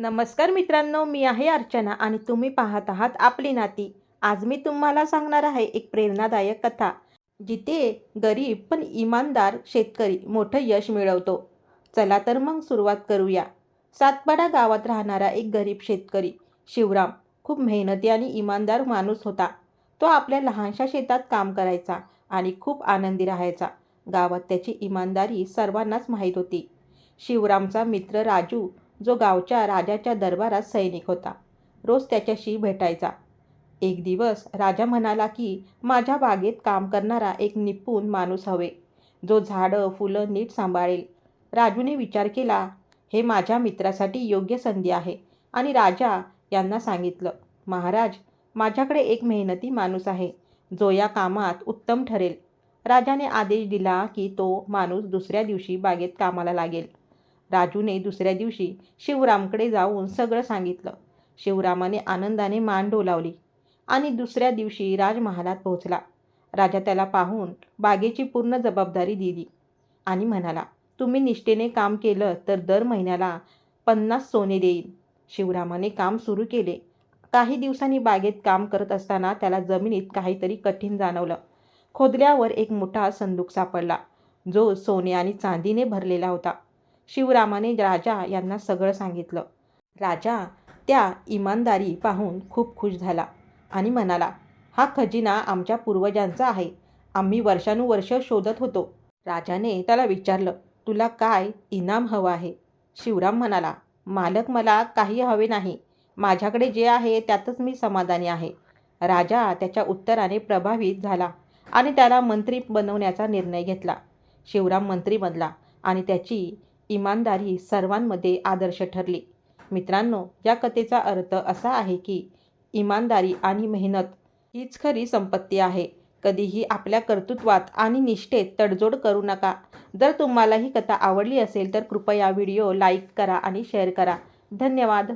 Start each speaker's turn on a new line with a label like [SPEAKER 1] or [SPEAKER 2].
[SPEAKER 1] नमस्कार मित्रांनो मी आहे अर्चना आणि तुम्ही पाहत आहात आपली नाती. आज मी तुम्हाला सांगणार आहे एक प्रेरणादायक कथा जिथे गरीब पण इमानदार शेतकरी मोठं यश मिळवतो. चला तर मग सुरुवात करूया. सातपाडा गावात राहणारा एक गरीब शेतकरी शिवराम खूप मेहनती आणि इमानदार माणूस होता. तो आपल्या लहानशा शेतात काम करायचा आणि खूप आनंदी राहायचा. गावात त्याची इमानदारी सर्वांनाच माहीत होती. शिवरामचा मित्र राजू जो गावच्या राजाच्या दरबारात सैनिक होता. रोज त्याच्याशी भेटायचा. एक दिवस राजा म्हणाला की माझ्या बागेत काम करणारा एक निपुण माणूस हवे. जो झाडं फुलं नीट सांभाळेल. राजूने विचार केला हे माझ्या मित्रासाठी योग्य संधी आहे. आणि राजा यांना सांगितलं महाराज माझ्याकडे एक मेहनती माणूस आहे जो या कामात उत्तम ठरेल. राजाने आदेश दिला की तो माणूस दुसऱ्या दिवशी बागेत कामाला लागेल. राजूने दुसऱ्या दिवशी शिवरामकडे जाऊन सगळं सांगितलं. शिवरामाने आनंदाने मान डोलावली आणि दुसऱ्या दिवशी राजमहालात पोहोचला. राजा त्याला पाहून बागेची पूर्ण जबाबदारी दिली आणि म्हणाला तुम्ही निष्ठेने काम केलं तर दर महिन्याला पन्नास सोने देईन. शिवरामाने काम सुरू केले. काही दिवसांनी बागेत काम करत असताना त्याला जमिनीत काहीतरी कठीण जाणवलं. खोदल्यावर एक मोठा संदूक सापडला जो सोने आणि चांदीने भरलेला होता. शिवरामाने राजा यांना सगळं सांगितलं. राजा त्या इमानदारी पाहून खूप खुश झाला आणि म्हणाला हा खजिना आमच्या पूर्वजांचा आहे. आम्ही वर्षानुवर्ष शोधत होतो. राजाने त्याला विचारलं तुला काय इनाम हवं आहे? शिवराम म्हणाला मालक मला काही हवे नाही. माझ्याकडे जे आहे त्यातच मी समाधानी आहे. राजा त्याच्या उत्तराने प्रभावित झाला आणि त्याला मंत्री बनवण्याचा निर्णय घेतला. शिवराम मंत्री बनला आणि त्याची इमानदारी सर्वांमध्ये आदर्श ठरली. मित्रांनो या कथेचा अर्थ असा आहे की इमानदारी आणि मेहनत हीच खरी संपत्ती आहे. कधीही आपल्या कर्तृत्वात आणि निष्ठेत तडजोड करू नका. जर तुम्हाला ही कथा आवडली असेल तर कृपया व्हिडिओ लाईक करा आणि शेअर करा. धन्यवाद.